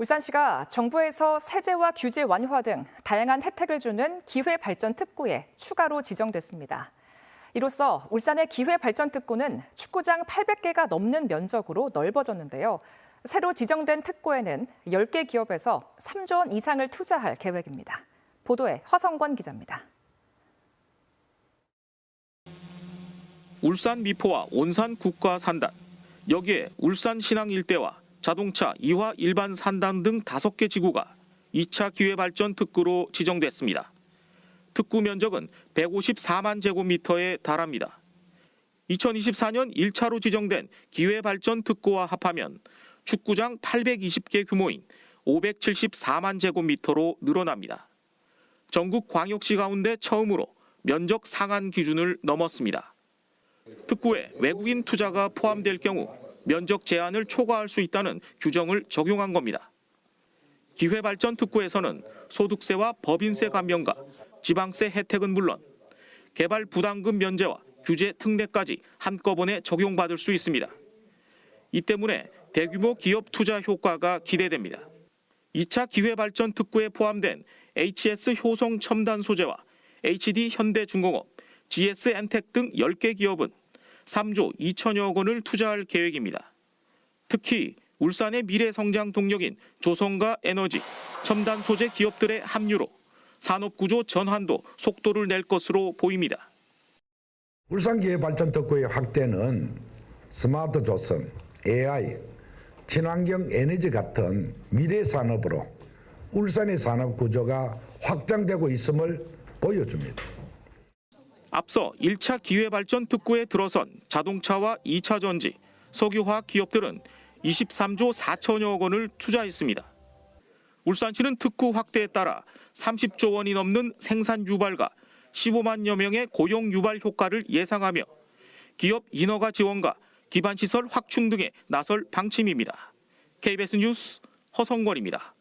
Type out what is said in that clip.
울산시가 정부에서 세제와 규제 완화 등 다양한 혜택을 주는 기회발전특구에 추가로 지정됐습니다. 이로써 울산의 기회발전특구는 축구장 800개가 넘는 면적으로 넓어졌는데요. 새로 지정된 특구에는 10개 기업에서 3조 원 이상을 투자할 계획입니다. 보도에 허성권 기자입니다. 울산 미포와 온산 국가 산단, 여기에 울산 신항 일대와 자동차 이화 일반 산단 등 다섯 개 지구가 2차 기회발전 특구로 지정됐습니다. 특구 면적은 154만 제곱미터에 달합니다. 2024년 1차로 지정된 기회발전 특구와 합하면 축구장 820개 규모인 574만 제곱미터로 늘어납니다. 전국 광역시 가운데 처음으로 면적 상한 기준을 넘었습니다. 특구에 외국인 투자가 포함될 경우 면적 제한을 초과할 수 있다는 규정을 적용한 겁니다. 기회발전 특구에서는 소득세와 법인세 감면과 지방세 혜택은 물론 개발 부담금 면제와 규제 특례까지 한꺼번에 적용받을 수 있습니다. 이 때문에 대규모 기업 투자 효과가 기대됩니다. 2차 기회발전 특구에 포함된 HS 효성 첨단 소재와 HD 현대중공업, GS 엔텍 등 10개 기업은 3조 2천여 억 원을 투자할 계획입니다. 특히 울산의 미래 성장 동력인 조성과 에너지, 첨단 소재 기업들의 합류로 산업 구조 전환도 속도를 낼 것으로 보입니다. 울산기회발전 특구의 확대는 스마트 조선, AI, 친환경 에너지 같은 미래 산업으로 울산의 산업 구조가 확장되고 있음을 보여줍니다. 앞서 1차 기회발전 특구에 들어선 자동차와 2차 전지, 석유화학 기업들은 23조 4천여억 원을 투자했습니다. 울산시는 특구 확대에 따라 30조 원이 넘는 생산 유발과 15만여 명의 고용 유발 효과를 예상하며 기업 인허가 지원과 기반 시설 확충 등에 나설 방침입니다. KBS 뉴스 허성권입니다.